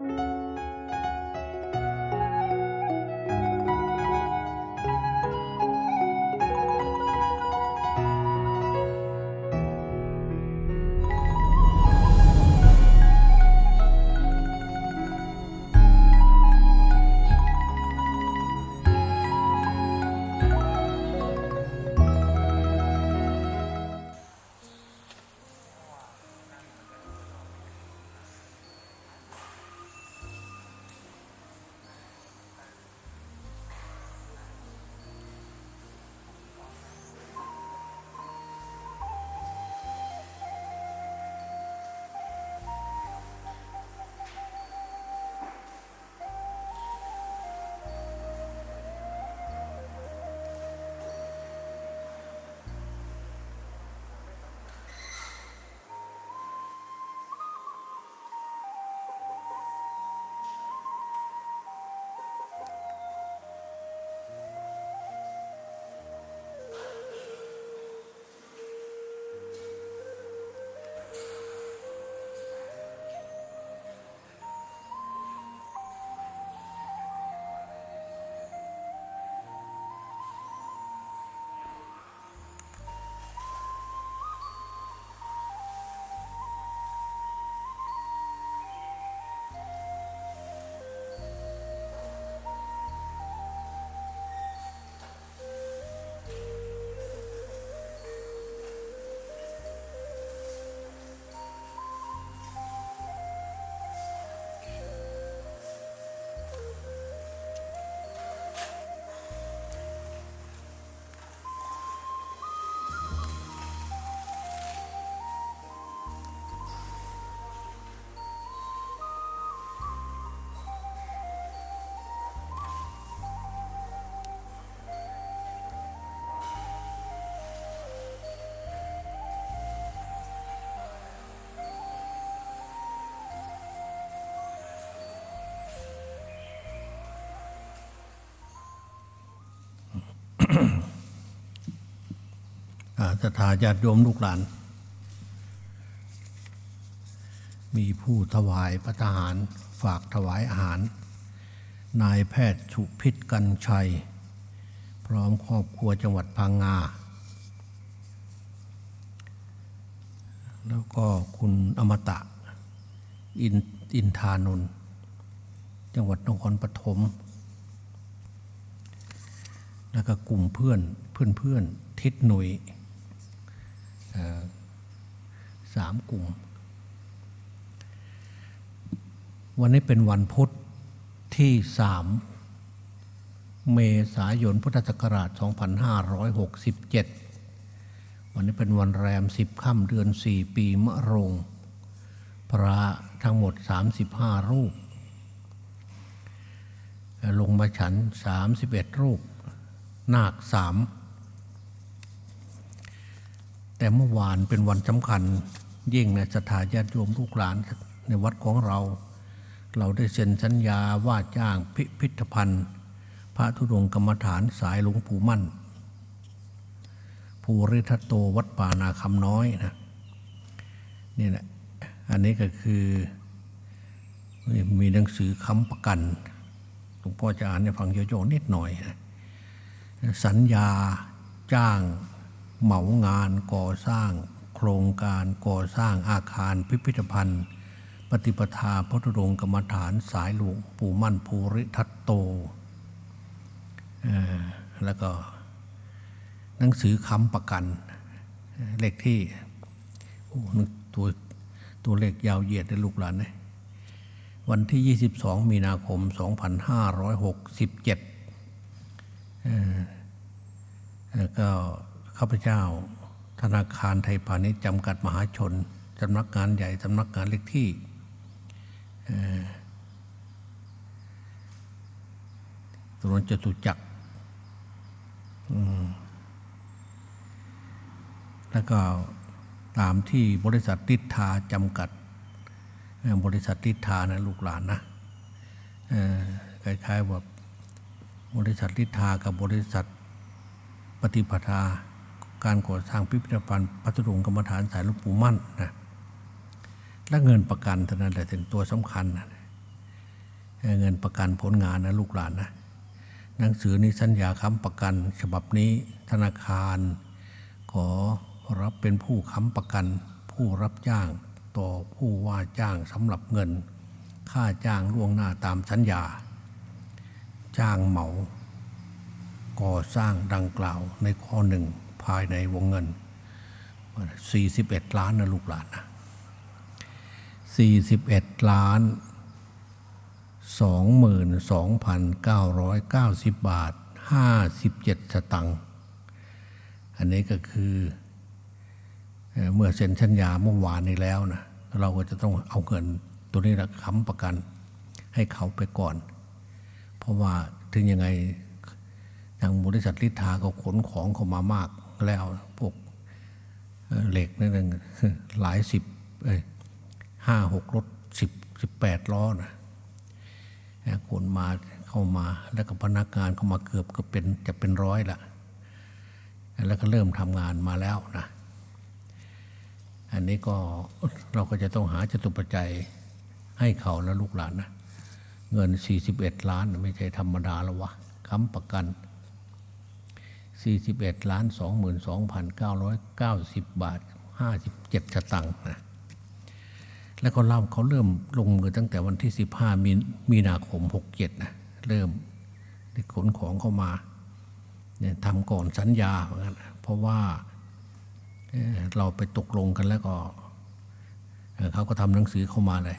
อ่า ศรัทธาญาติโยมลูกหลาน มีผู้ถวายพระทหารฝากถวายอาหาร นายแพทย์สุพิษกันชัย พร้อมครอบครัวจังหวัดพังงา แล้วก็คุณอมตะ อินอินทานนท์จังหวัดนครปฐมแล้วก็กลุ่มเพื่อนเพื่อนเพื่อนๆทิศหนุยเอ่อ สามกลุ่ม วันนี้เป็นวันพุธที่สามเมษายนพุทธศักราช 2567 วันนี้เป็นวันแรม 10ค่ำเดือน 4 ปีมะโรง พระทั้งหมด 35 รูป ลงมาฉัน 31 รูป นาคสาม แต่เมื่อวานเป็นวันสำคัญ ยิ่งในสถาญาติโยมลูกหลานในวัดของเรา เราได้เซ็นสัญญาว่าจ้างพิพิธภัณฑ์ พระธุดงค์กรรมฐานสายหลวงปู่มั่น ภูริทัตโตวัดป่านาคำน้อยนะนี่แหละอันนี้ก็คือมีหนังสือค้ำประกันหลวงพ่อจะอ่านให้ฟังโยๆนิดหน่อยนะสัญญาจ้าง เหมางานก่อสร้างโครงการก่อสร้างอาคารพิพิธภัณฑ์ ปฏิปทาพระธุดงกรรมฐานสายหลวงปู่มั่นภูริทัตโต แล้วก็หนังสือค้ำประกัน เลขที่ตัวตัวเลขยาวเหยียดเลยลูกหลานเนี่ยวันที่ 22 มีนาคม 2567แล้วก็ ข้าพเจ้า ธนาคารไทยพาณิชย์จำกัดมหาชนสำนักงานใหญ่สำนักงานเล็กที่เอ่อถนนจตุจักรแล้วก็ตามที่บริษัทติทาจำกัด บริษัทติทานะลูกหลานนะคล้ายๆว่าบริษัทลิทากับบริษัทปฏิปทา การก่อสร้างพิพิธภัณฑ์พัทลุงกรรมฐานสายลูกปูมั่นนะและเงินประกันเท่านั้นแหละเป็นตัวสำคัญนะเงินประกันผลงานนะลูกหลานนะหนังสือนี้สัญญาค้ำประกัน ฉบับนี้ธนาคาร ขอรับเป็นผู้ค้ำประกัน ผู้รับจ้างต่อผู้ว่าจ้างสำหรับเงิน ค่าจ้างล่วงหน้าตามสัญญา จ้างเหมา ก่อสร้างดังกล่าวในข้อหนึ่ง ภายในวงเงิน 41 ล้านนะลูกหลานนะ41 ล้าน 22,990 บาท 57 สตังค์อันนี้ก็คือเมื่อเซ็นสัญญาเมื่อวานนี้แล้วนะเราก็จะต้องเอาเงินตัวนี้นะค้ำประกันให้เขาไปก่อน เพราะว่าถึงยังไงทางบริษัทลิทาก็ขนของเข้ามามาก แล้วพวกเเหล็กนั่นเองหลายสิบเอ้ห้าหกรถสิบสิบแปดล้อนะขนมาเข้ามาแล้วก็พนักงานเข้ามาเกือบก็เป็นจะเป็นร้อยละแล้วก็เริ่มทำงานมาแล้วนะอันนี้ก็เราก็จะต้องหาจตุปัจจัยให้เขาและลูกหลานนะเงิน 41 ล้านไม่ใช่ธรรมดาแล้ววะค้ำประกัน 41ล้าน22,990 บาท 57สตังค์นะแล้วก็เล่าเขาเริ่มลงมือตั้งแต่วันที่ 15 มีมีนาคม 67 นะ เริ่มขนของเข้ามาเนี่ยทำก่อนสัญญาเหมือนกันเพราะว่าเราไปตกลงกันแล้วก็เขาก็ทำหนังสือเข้ามาเลย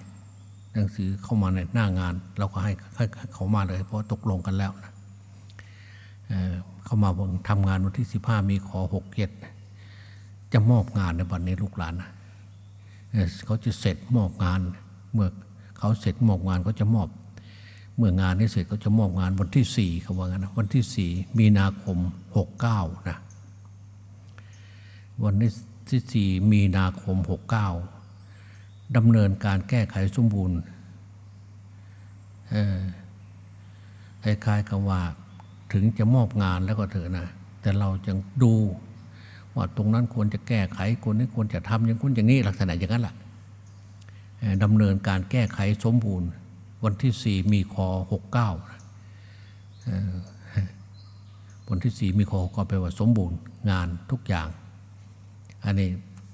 หนังสือเข้ามาในหน้างาน เราก็ให้ให้เขามาเลย เพราะตกลงกันแล้วนะ เข้ามาทำงานวันที่สิบห้ามีขอหกเจ็ดจะมอบงานในวันนี้ลูกหลานนะเขาจะเสร็จมอบงานเมื่อเขาเสร็จมอบงานเขาจะมอบ เมื่องานนี้เสร็จก็จะมอบงานวันที่สี่เขาว่างั้นนะวันที่สี่มีนาคมหกเก้านะวันที่สี่มีนาคมหกเก้าดำเนินการแก้ไขสมบูรณ์คล้ายๆกับว่า ถึงจะมอบงานแล้วก็เถอะนะแต่เราจะดูว่าตรงนั้นควรจะแก้ไขคนนี้ควรจะทำอย่างคุณอย่างนี้ลักษณะอย่างนั้นแหละเอ่อดำเนินการแก้ไขสมบูรณ์ วันที่สี่มีคอหกเก้าวันที่สี่มีคอก็แปลว่าสมบูรณ์งานทุกอย่าง อันนี้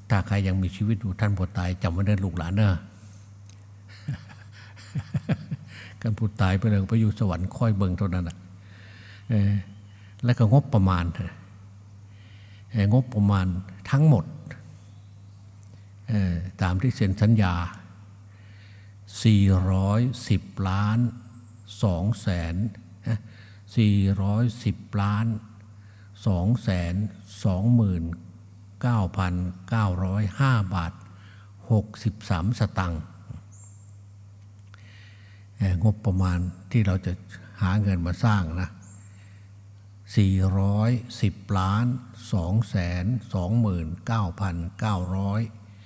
ถ้าใครยังมีชีวิตอยู่ท่านผู้ตายจำไว้เด้ลูกหลานเนอะกันผู้ตายไปเลยไปอยู่สวรรค์ค่อยเบิ่งเท่านั้นอะ แล้วก็งบประมาณเถอะเอ่องบประมาณทั้งหมด ตามที่เซ็นสัญญา 410 ล้าน2แสน410 ล้าน2แสน29,905 บาท 63 สตังค์เอ่องบประมาณที่เราจะหาเงินมาสร้างนะ 410ล้าน2แสน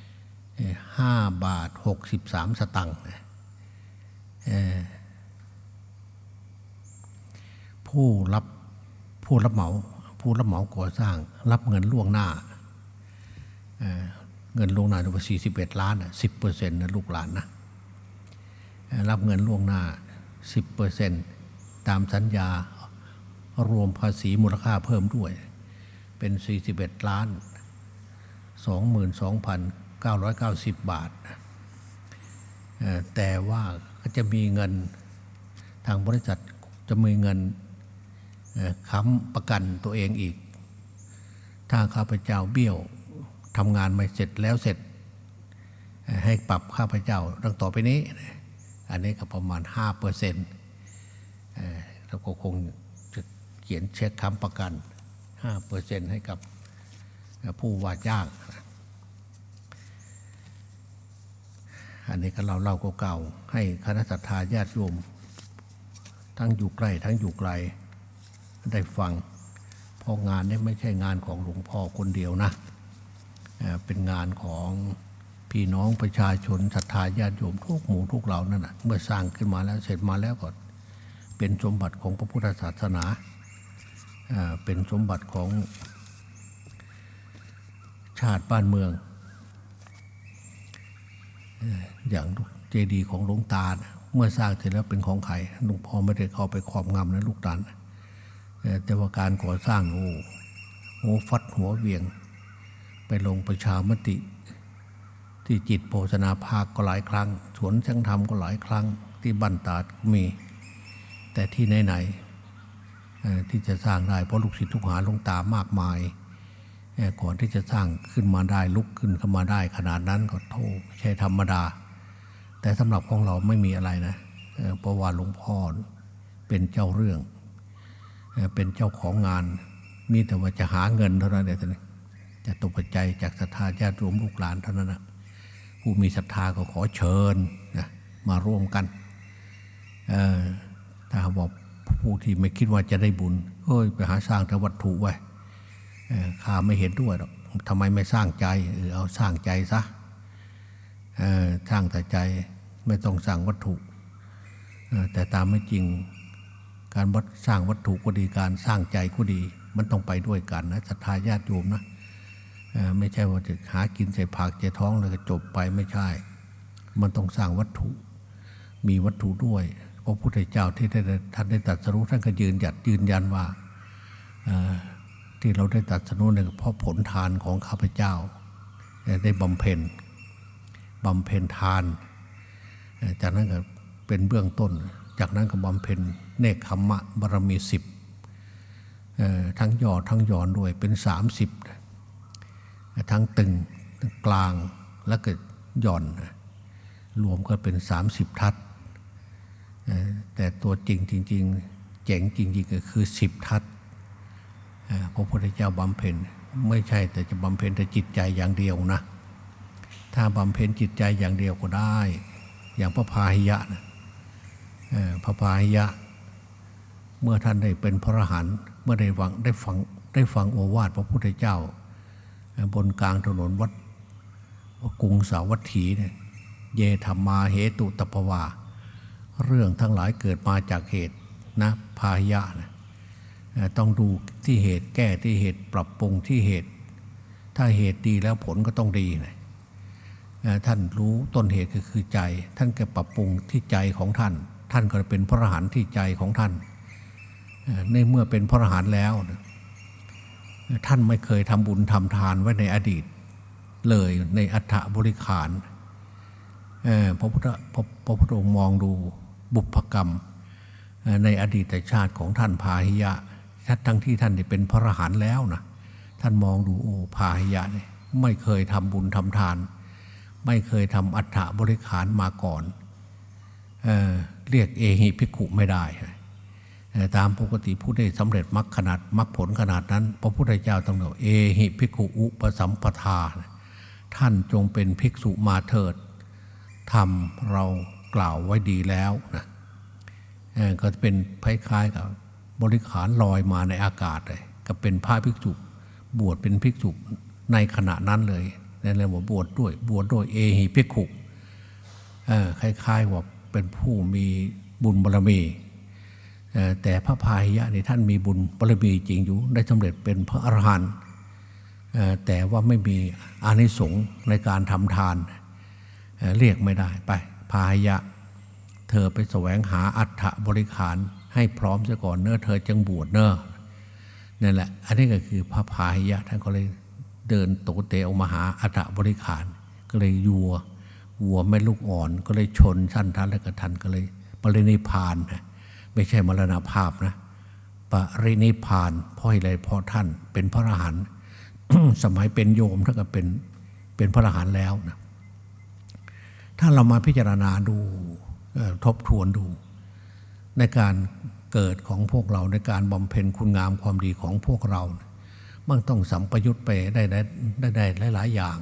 29,900ห้าบาทหกสิบสามสตังค์ผู้รับผู้รับเหมาผู้รับเหมาก่อสร้าง รับเงินล่วงหน้าเเงินล่วงหน้าถึงสี่สิบเอ็ดล้านสิบเปอร์เซ็นต์นะลูกหลานนะรับเงินล่วงหน้าสิบเปอร์เซ็นต์ตามสัญญา รวมภาษีมูลค่าเพิ่มด้วย เป็นสี่สิบเอ็ดล้าน 22,990 บาทเอ่อแต่ว่าก็จะมีเงินทางบริษัทจะมีเงินค้ำประกันตัวเองอีก ถ้าข้าพเจ้าเบี้ยวทำงานไม่เสร็จแล้วเสร็จ ให้ปรับข้าพเจ้าดังต่อไปนี้ อันนี้ก็ประมาณ5เปอร์เซ็นต์เราก็คง ขียนเช็คค้ำประกัน5เปอร์เซ็นต์ให้กับผู้ว่าจ้าง อันนี้ก็เราเล่าเก่าๆให้คณะสัตยาญาติโยม ทั้งอยู่ใกล้ ทั้งอยู่ไกล ได้ฟังเพราะงานนี้ไม่ใช่งานของหลวงพ่อคนเดียวนะเอ่อเป็นงานของพี่น้องประชาชนศรัทธาญาติโยมทุกหมู่ทุกเหล่านั่นนะเมื่อสร้างขึ้นมาแล้วเสร็จมาแล้วก็เป็นสมบัติของพระพุทธศาสนา เป็นสมบัติของชาติบ้านเมือง อย่างเจดีย์ของหลวงตานะเมื่อสร้างเสร็จแล้วเป็นของใครหลวงพ่อไม่ได้เข้าไปครอบงำนะลูกหลานเอ่อแต่ว่าการก่อสร้างโอ้โหฟัดหัวเวียง ไปลงประชามติ ที่จิตโภชนาภาคก็หลายครั้ง สวนช่างธรรมก็หลายครั้ง ที่บ้านตาดก็มี แต่ที่ไหนๆเอ่อ ที่จะสร้างได้เพราะลูกศิษย์ลูกหาหลวงตามากมายก่อนที่จะสร้างขึ้นมาได้ลุกขึ้นขึ้นมาได้ ขนาดนั้นก็โทษใช่ธรรมดา แต่สำหรับของเราไม่มีอะไรนะเพราะว่าหลวงพ่อเป็นเจ้าเรื่อง เป็นเจ้าของงาน มีแต่ว่าจะหาเงินเท่านั้นเองจะตกปัจจัยจากศรัทธาญาติโยมลูกหลานเท่านั้นนะผู้มีศรัทธาก็ขอเชิญนะมาร่วมกันถ้าบอก ผู้ที่ไม่คิดว่าจะได้บุญเฮ้ยไปหาสร้างแต่วัตถุไว้ข้าไม่เห็นด้วยหรอกทำไมไม่สร้างใจเออเอาสร้างใจซะสร้างแต่ใจไม่ต้องสร้างวัตถุแต่ตามไม่จริงการวัดสร้างวัตถุก็ดีการสร้างใจก็ดี มันต้องไปด้วยกันนะศรัทธาญาติโยมนะไม่ใช่ว่าจะหากินใส่ผักใส่ท้องแล้วก็จบไปไม่ใช่ มันต้องสร้างวัตถุ มีวัตถุด้วย พระพุทธเจ้าที่ได้ท่านได้ตรัสรู้ท่านก็ยืนหยัดยืนยันว่าที่เราได้ตรัสรู้เนี่ยเพราะผลทานของข้าพเจ้า ได้บำเพ็ญบำเพ็ญทาน จากนั้นก็เป็นเบื้องต้น จากนั้นก็บำเพ็ญเนคขมะบารมีสิบทั้งย่อทั้งย้อนด้วยเป็นสามสิบทั้งตึงงกลางแล้วก็หย่อน รวมก็เป็นสามสิบทัศน์ แต่ตัวจริงจริงๆเจ๋งจริงๆก็คือสิบทัศพระพุทธเจ้าบำเพ็ญไม่ใช่แต่จะบำเพ็ญแต่จิตใจอย่างเดียวนะ ถ้าบำเพ็ญจิตใจอย่างเดียวก็ได้ อย่างพระพาหิยะนะพระพาหิยะ เมื่อท่านได้เป็นพระอรหันต์เมื่อได้ฟังได้ฟังได้ฟังโอวาทพระพุทธเจ้า บนกลางถนนวัดกรุงสาวัตถีเนี่ยเยธรรมาเหตุตปวา เรื่องทั้งหลายเกิดมาจากเหตุนะพาหยะนะต้องดูที่เหตุแก้ที่เหตุปรับปรุงที่เหตุ ถ้าเหตุดีแล้วผลก็ต้องดีนะท่านรู้ต้นเหตุก็คือใจ ท่านก็ปรับปรุงที่ใจของท่าน ท่านก็เป็นพระอรหันต์ที่ใจของท่านในเมื่อเป็นพระอรหันต์แล้ว ท่านไม่เคยทำบุญทำทานไว้ในอดีต เลยในอัฐบริขารพระพุทธพระพุทธองค์มองดู บุพกรรมในอดีตชาติของท่านพาหิยะทั้งที่ท่านเป็นพระอรหันต์แล้วนะท่านมองดูโอ้พาหิยะเนี่ยไม่เคยทำบุญทำทาน ไม่เคยทำอัฏฐบริขารมาก่อนเอเรียกเอหิภิกขุไม่ได้ตามปกติผู้ได้สำเร็จมรรคขนาดมรรคผลขนาดนั้น พระพุทธเจ้าต้องบอกเอหิภิกขุอุปสัมปทา ท่านจงเป็นภิกษุมาเถิดทำเรา กล่าวไว้ดีแล้วนะก็เป็นคล้ายๆกับบริขารลอยมาในอากาศเลยก็เป็นพระภิกษุบวชเป็นภิกษุในขณะนั้นเลยนั่นเลยว่าบวชด้วยบวชด้วยเอหิภิกขุคล้ายๆว่าเป็นผู้มีบุญบารมีแต่พระพายะนี่ท่านมีบุญบารมีจริงอยู่ ได้สำเร็จเป็นพระอรหันต์แต่ว่าไม่มีอานิสงส์ในการทำทานเเรียกไม่ได้ไป พาหยะ เธอไปแสวงหาอัฐบริขารให้พร้อมซะก่อนเนอะเธอจึงบวชเนอะนั่นแหละ อันนี้ก็คือพระพาหยะท่านก็เลยเดินโตเตออกมาหาอัฐบริขาร ก็เลยยัววัวแม่ลูกอ่อนก็เลยชนท่านท่านแล้วก็ท่านก็เลยปรินิพานนะไม่ใช่มรณภาพนะปรินิพพานเพราะอะไรเพราะท่านเป็นพระอรหันต์สมัยเป็นโยมท่านก็เป็นเป็นพระอรหันต์แล้วนะ ถ้าเรามาพิจารณาดูทบทวนดู ในการเกิดของพวกเราในการบำเพ็ญคุณงามความดีของพวกเรา มันต้องสัมปยุตไปได้ได้ได้ได้หลายอย่าง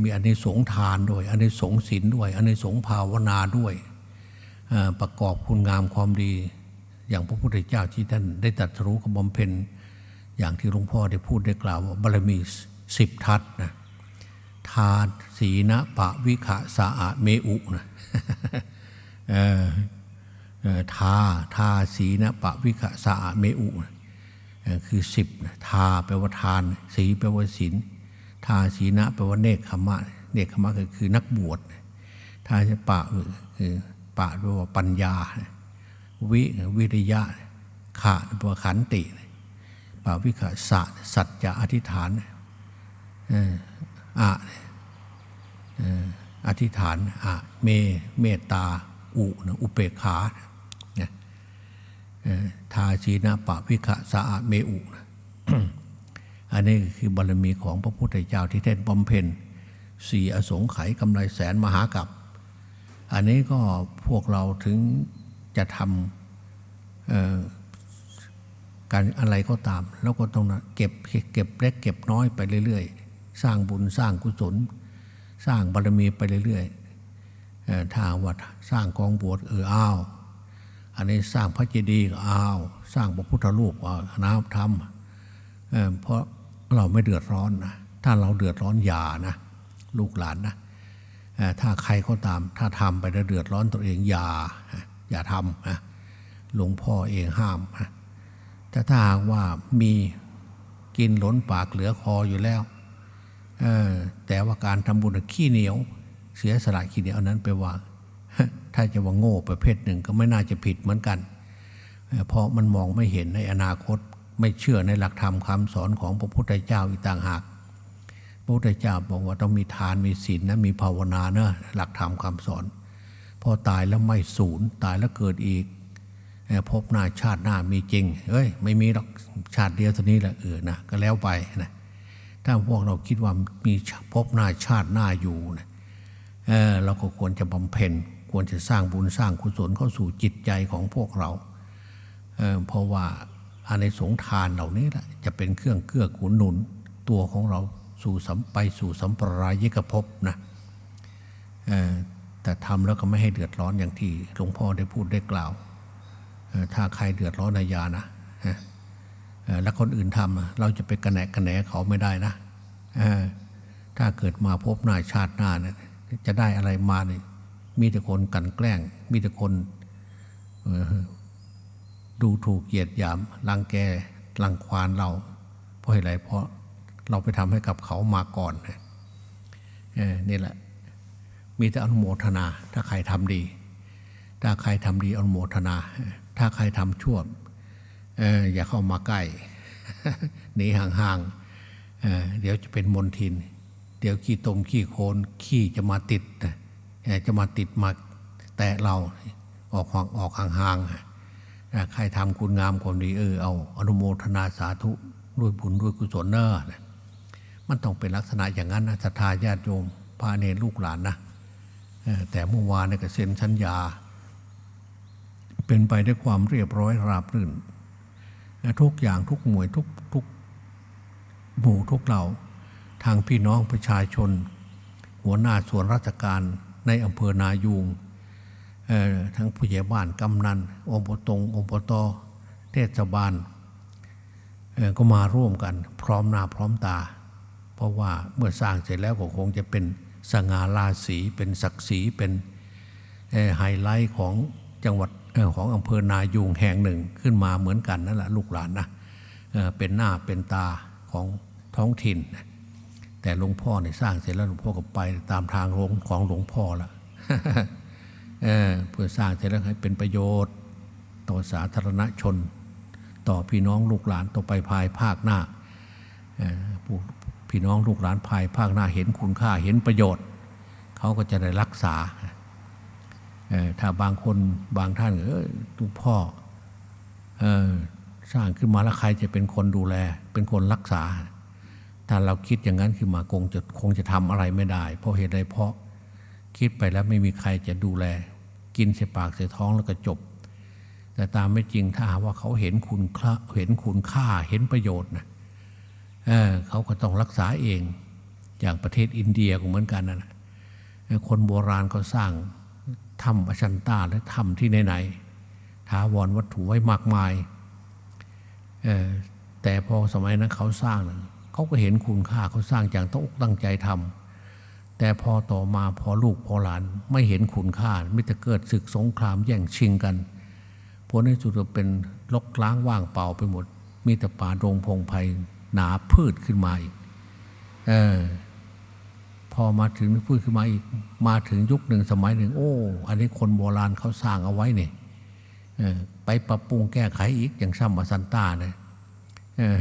มีอันนี้สงทานด้วย อันนี้สงส์ศีลด้วย อันนี้สงภาวนาด้วย ประกอบคุณงามความดี อย่างพระพุทธเจ้าที่ท่านได้ตรัสรู้กับบำเพ็ญอย่างที่หลวงพ่อได้พูดได้กล่าวว่าบารมีสิบทัศนะ ทานศีนะปะวิขะสะอะเมอุนะทาทาศีนะปะวิขะสะอะเมอุนะคือสิบนะทาแปลว่าทาน สีแปลว่าศีลทาศีนะแปลว่าเนคขมะ เนคขมะก็คือนักบวชทาจะปะคือปะแปลว่าปัญญา วิวิริยะขะแปลว่าขันติปะวิขะสะสัจจะอธิษฐานเอะอธิษฐานอะเมเมตตา อุอุเปกขาทาชีนะปะวิขะสะอะเมอุ อันนี้คือบารมีของพระพุทธเจ้าที่ท่นบำเพ็ญสี่อสงไขยกำไรแสนมหากับ อันนี้ก็พวกเราถึงจะทำการอะไรก็ตาม แล้วก็ต้องเก็บเก็บเล็กเก็บน้อยไปเรื่อย ๆ สร้างบุญสร้างกุศล สร้างบารมีไปเรื่อยๆถ้าวัดสร้างกองบวชเอออ้าวอันนี้สร้างพระเจดีย์ก็อ้าวสร้างพระพุทธรูปก็น้ำทำเอ่อเพราะเราไม่เดือดร้อนนะถ้าเราเดือดร้อนอย่านะลูกหลานนะถ้าใครก็ตาม ถ้าทำไปแล้วเดือดร้อนตัวเองอย่าอย่าทำนะหลวงพ่อเองห้ามนะแต่ถ้าหากว่ามีกินหล้นปากเหลือคออยู่แล้ว แต่ว่าการทำบุญขี้เหนียว เสียสละขี้เหนียวนั้นไปว่า ถ้าจะว่าโง่ประเภทหนึ่งก็ไม่น่าจะผิดเหมือนกัน เพราะมันมองไม่เห็นในอนาคตไม่เชื่อในหลักธรรมคำสอนของพระพุทธเจ้าอีกต่างหากพระพุทธเจ้าบอกว่าต้องมีทานมีศีลนะมีภาวนาเนอะหลักธรรมคำสอน พอตายแล้วไม่สูญตายแล้วเกิดอีกพบหน้าชาติหน้ามีจริงเอ้ยไม่มีหรอกชาติเดียวเท่านี้แหละเออนะก็แล้วไปนะ ถ้าพวกเราคิดว่ามีพบหน้าชาติหน้าอยู่นะเออเราก็ควรจะบำเพ็ญควรจะสร้างบุญสร้างกุศลเข้าสู่จิตใจของพวกเราเเพราะว่าอาในสงส์ทานเหล่านี้แหละจะเป็นเครื่องเกื้อกูลหนุนตัวของเราสู่สัมไปสู่สัมปรายกภพนะแต่ทำแล้วก็ไม่ให้เดือดร้อนอย่างที่หลวงพ่อได้พูดได้กล่าว ถ้าใครเดือดร้อนอาญานะะ แล้วคนอื่นทำเราจะไปกระแหนกกระแหนเขาไม่ได้นะถ้าเกิดมาพบหน้าชาติหน้าเนี่ยจะได้อะไรมาเนี่ยมีแต่คนกันแกล้ง มีแต่คนดูถูกเกียดหยามรังแกรังควานเรา เพราะอะไรเพราะเราไปทำให้กับเขามาก่อนเนี่แหละ มีแต่อนุโมทนา ถ้าใครทำดี ถ้าใครทำดีอนุโมทนา ถ้าใครทำชั่ว อออย่าเข้ามาใกล้หนีห่างๆเเดี๋ยวจะเป็นมนทิน เดี๋ยวขี้ตมขี้โคลนขี้จะมาติดจะมาติดมาแตะเราออกห่างออกห่างๆใครทำคุณงามความดีเออเอาอนุโมทนาสาธุด้วยบุญด้วยกุศลเนอะนะมันต้องเป็นลักษณะอย่างนั้นนะศรัทธาญาติโยมพาเนรลูกหลานนะแต่เมื่อวานเนี่ยก็เซ็นสัญญา เป็นไปด้วยความเรียบร้อยราบรื่น ทุกอย่างทุกหน่วยทุกทุกหมู่ทุกเหล่าทางพี่น้องประชาชน หัวหน้าส่วนราชการในอำเภอนายูงทั้งผู้ใหญ่บ้านกำนันอบตงอบตเทศบาลก็มาร่วมกันพร้อมหน้าพร้อมตา เพราะว่าเมื่อสร้างเสร็จแล้วก็คงจะเป็นสง่าราศีเป็นศักดิ์ศรีเป็นไฮไลท์ของจังหวัด ของอำเภอนายูงแห่งหนึ่งขึ้นมาเหมือนกันนั่นแหละลูกหลานนะเเป็นหน้าเป็นตาของท้องถิ่น แต่หลวงพ่อเนี่ยสร้างเสร็จแล้วหลวงพ่อก็ไปตามทางของหลวงพ่อละเออเพื่อสร้างเสร็จแล้วให้เป็นประโยชน์ ต่อสาธารณชน ต่อพี่น้องลูกหลานต่อไปภายภาคหน้าออพี่น้องลูกหลานภายภาคหน้าเห็นคุณค่าเห็นประโยชน์ เขาก็จะได้รักษา ถ้าบางคนบางท่านเออลูกพ่อออสร้างขึ้นมาแล้วใครจะเป็นคนดูแล เป็นคนรักษา ถ้าเราคิดอย่างนั้นขึ้นมาคงจะคงจะทำอะไรไม่ได้ เพราะเหตุใดเพราะคิดไปแล้วไม่มีใครจะดูแล กินใส่ปากใส่ท้องแล้วก็จบ แต่ตามไม่จริงถ้าว่าเขาเห็นคุณค่าเห็นคุณค่าเห็นประโยชน์นะเเขาก็ต้องรักษาเอง อย่างประเทศอินเดียก็เหมือนกันนะคนโบราณก็สร้าง ถ้ำอชันตาและถ้ำที่ไหนๆถาวรวัตถุไว้มากมายแต่พอสมัยนั้นเขาสร้างเขาก็เห็นคุณค่าเขาสร้างอย่างตั้งอกตั้งใจทำแต่พอต่อมาพอลูกพอหลานไม่เห็นคุณค่ามิแต่เกิดศึกสงครามแย่งชิงกันผลในสุดเป็นลกล้างว่างเปล่าไปหมด มีแต่ป่าดงพงไพ่หนาพืชขึ้นมาอีกเออ พอมาถึงพูดขึ้นมาอีกมาถึงยุคหนึ่งสมัยหนึ่ง โอ้ อันนี้คนโบราณเขาสร้างเอาไว้เนี่ยไปปรับปรุงแก้ไขอีกอย่างซ้ำมาซันต้าเนี่ยเออ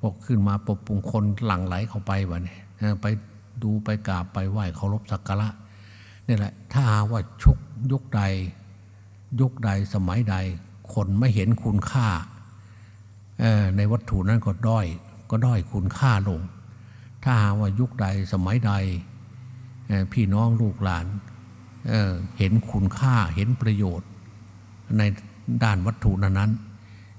พอขึ้นมาปรับปรุงคนหลั่งไหลเข้าไปวะเนี่ยไปดูไปกราบไปไหว้เคารพสักการะนี่แหละ ถ้าว่าชุกยุคใดยุคใดสมัยใด คนไม่เห็นคุณค่าในวัตถุนั้นก็ด้อย ก็ด้อยคุณค่าลง ถ้าหาว่ายุคใดสมัยใดพี่น้องลูกหลานเเห็นคุณค่าเห็นประโยชน์ ในด้านวัตถุนั้นนั้น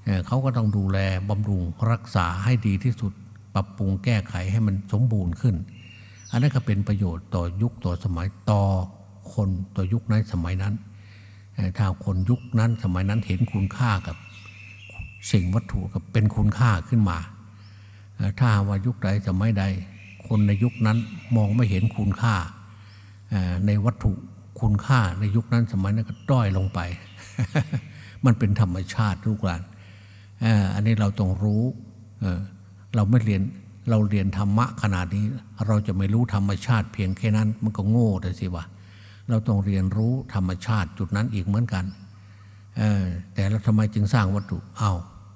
เเขาก็ต้องดูแลบำรุงรักษาให้ดีที่สุด ปรับปรุงแก้ไขให้มันสมบูรณ์ขึ้น อันนั้นก็เป็นประโยชน์ต่อยุคต่อสมัยต่อคนต่อยุคในสมัยนั้นถ้าคนยุคนั้นสมัยนั้นเห็นคุณค่ากับสิ่งวัตถุกับเป็นคุณค่าขึ้นมา ถ้าว่ายุคใดสมัยใด คนในยุคนั้นมองไม่เห็นคุณค่าในวัตถุคุณค่าในยุคนั้นสมัยนั้นก็ด้อยลงไป มันเป็นธรรมชาติลูกหลานอันนี้เราต้องรู้เราไม่เรียนเราเรียนธรรมะขนาดนี้ เราจะไม่รู้ธรรมชาติเพียงแค่นั้น มันก็โง่แต่สิวะเราต้องเรียนรู้ธรรมชาติจุดนั้นอีกเหมือนกันแต่เราทำไมจึงสร้างวัตถุเอา้า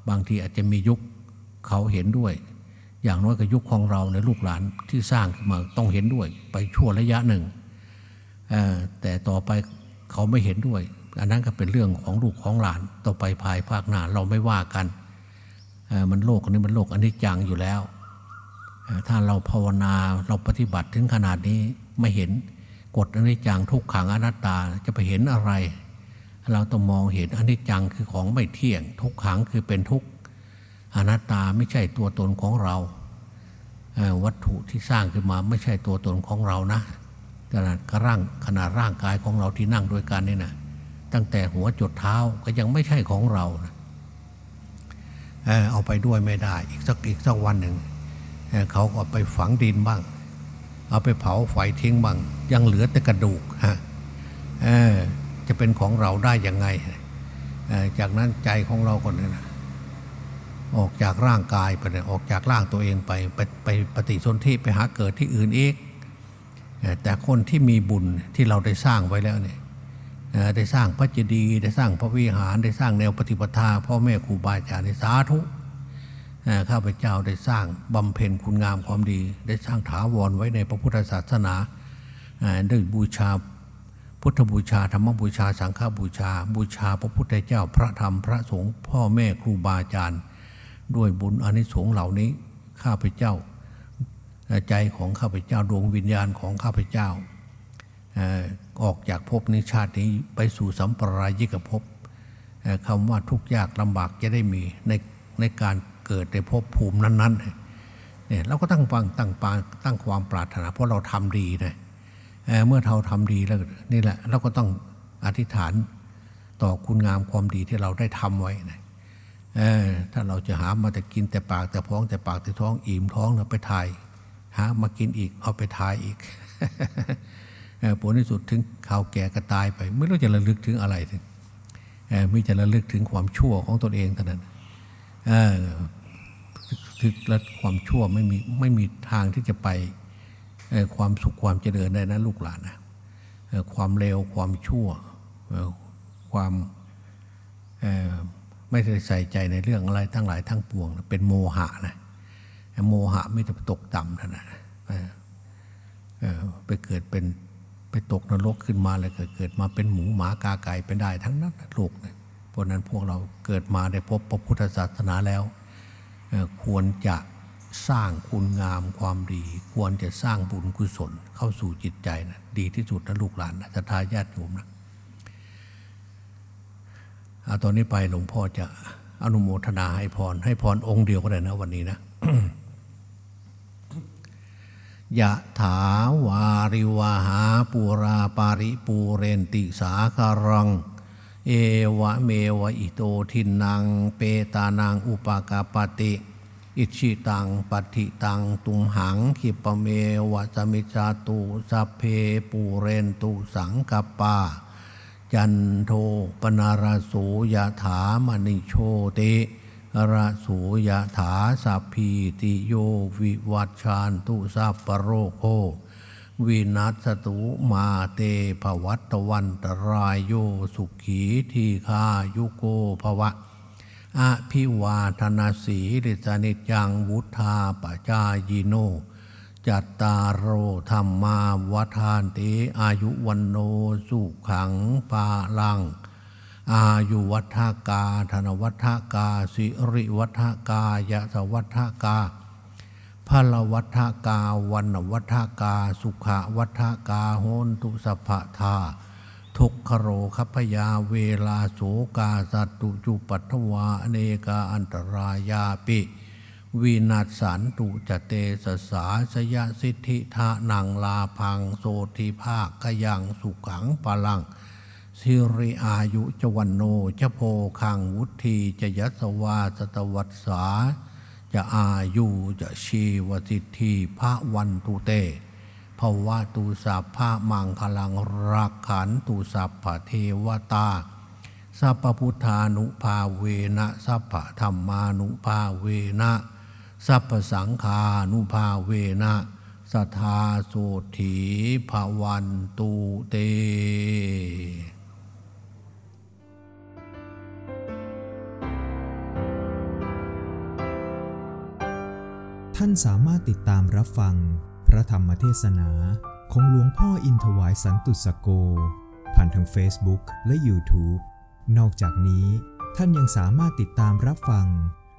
บางทีอาจจะมียุคเขาเห็นด้วย อย่างน้อยก็ยุคของเราในลูกหลานที่สร้างขึ้นมาต้องเห็นด้วย ไปชั่วระยะหนึ่ง แต่ต่อไปเขาไม่เห็นด้วย อันนั้นก็เป็นเรื่องของลูกของหลาน ต่อไปภายภาคหน้าเราไม่ว่ากัน มันโลกอันนี้มันโลกอันนี้จังอยู่แล้ว ถ้าเราภาวนาเราปฏิบัติถึงขนาดนี้ไม่เห็นกฎอนิจจังทุกขังอนัตตาจะไปเห็นอะไร เราต้องมองเห็นอนิจจังคือของไม่เที่ยง ทุกขังคือเป็นทุกอนัตตาไม่ใช่ตัวตนของเรา วัตถุที่สร้างขึ้นมาไม่ใช่ตัวตนของเรานะขนาดกระร่างขนาดร่างกายของเราที่นั่งด้วยกันนี่นะตั้งแต่หัวจดเท้าก็ยังไม่ใช่ของเรานะเอาไปด้วยไม่ได้ อีกสักอีกสักวันหนึ่งเเขาก็ไปฝังดินบ้าง เอาไปเผาไฟทิ้งบ้าง ยังเหลือแต่กระดูกฮะจะเป็นของเราได้ยังไง จากนั้นใจของเราคนนี้นะ ออกจากร่างกายไปเลยออกจากร่างตัวเองไปไปไปปฏิสนธิไปหาเกิดที่อื่นอีกเอ่อแต่คนที่มีบุญที่เราได้สร้างไว้แล้วเนี่ยได้สร้างพระเจดีย์ได้สร้างพระวิหารได้สร้างแนวปฏิปทาพ่อแม่ครูบาอาจารย์ในสาธุข้าพเจ้าได้สร้างบำเพ็ญคุณงามความดี ได้สร้างถาวรไว้ในพระพุทธศาสนาเอ่อได้บูชาพุทธบูชาธรรมบูชาสังฆบูชา บูชาพระพุทธเจ้าพระธรรมพระสงฆ์พ่อแม่ครูบาอาจารย์ ด้วยบุญอนิสงส์เหล่านี้ข้าพเจ้า ใจของข้าพเจ้าดวงวิญญาณของข้าพเจ้าออกจากภพนี้ชาตินี้ไปสู่สัมปรายิกภพคำว่าทุกข์ยากลำบากจะได้มีในในการเกิดในภพภูมินั้นๆเนี่ยเราก็ตั้งฟังตั้งปางตั้งความปรารถนา เพราะเราทำดีนะเเมื่อเราทำดีแล้วนี่แหละเราก็ต้องอธิษฐานต่อคุณงามความดีที่เราได้ทำไว้นะเถ้าเราจะหามาแต่กินแต่ปากแต่พ้องแต่ปากแต่ท้องอิ่มท้องเราไปทายหามากินอีกเอาไปทายอีกผลที่สุดถึงข่าวแก่ก็ตายไป ไม่รู้จะระลึกถึงอะไรถึงเอ่จะระลึกถึงความชั่วของตนเองเท่านั้นถึงและความชั่วไม่มีไม่มีทางที่จะไปความสุขความเจริญได้นะลูกหลานนะความเลวความชั่วความ ไม่ได้ใส่ใจในเรื่องอะไรทั้งหลายทั้งปวง เป็นโมหะนะโมหะไม่จะตกต่ำเท่านั้นะไปเกิดเป็นไปตกนรกขึ้นมาเลยเกิดเกิดมาเป็นหมูหมากาไก่เป็นได้ทั้งนั้นนะลูกนะเพราะนั้นพวกเราเกิดมาได้พบพระพุทธศาสนาแล้ว ควรจะสร้างคุณงามความดี ควรจะสร้างบุญกุศลเข้าสู่จิตใจนะดีที่สุดนะลูกหลานนะศรัทาญาติโยมนะ อาตอนนี้ไปหลวงพ่อจะอนุโมทนาให้พร ให้พรองค์เดียวก็ได้นะวันนี้นะยะถาวาริวาหาปูราปาริปูเรนติสาคารัง เอวะเมวะอิโตทินัง เปตานังอุปกาปติ อิชิตังปฏิตังตุมหังขิปะเมวะจมิจาตุสัพเพปูเรนตุสังกปา จันโทปนาราโสยถามณิโชติระโสยถาสัพพีติโยวิวัชานตุสัพปโรโควินัสตุมาเตภวัตวันตรายโยสุขีทีคายุโกภวะอภิวาทนาสีริสนิจังวุธาปจายโน จัตตารโรธรรมาวัฏานติอายุวันโนสุขังปาลัง อายุวัฏกา ธนวัฏกา สิริวัฏกายะสวัฏกาพลวัฏกาวันวัฏกา สุขวัฏกาโหนตุสภะทาทุกขโรคพยาเวลาโสกาสัตตุจุปัทวาเนกาอันตรายาปิ วินาสันตุจเตสสาสยสิทธิทานังลาพังโสธิภาคกยังสุขังปลังสิริอายุจวันโนจโพคังวุธีจะยัสวาสตวัสสาจะอายุจะชีวสิทธิพระวันตุเตภาวะตูสัพพะมังคลังรักขันตูสัพพะเทวตาสัพพพุทธานุภาเวนะสัพพะธรรมานุภาเวนะ สัพพสังฆานุภาเวนะสัทธาโสถีภวันตุเตท่านสามารถติดตามรับฟัง พระธรรมเทศนาของหลวงพ่ออินทวายสันตุสโก ผ่านทาง Facebook และ YouTube นอกจากนี้ท่านยังสามารถติดตามรับฟัง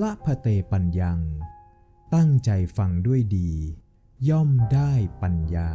ละพะเตปัญญัง ตั้งใจฟังด้วยดี ย่อมได้ปัญญา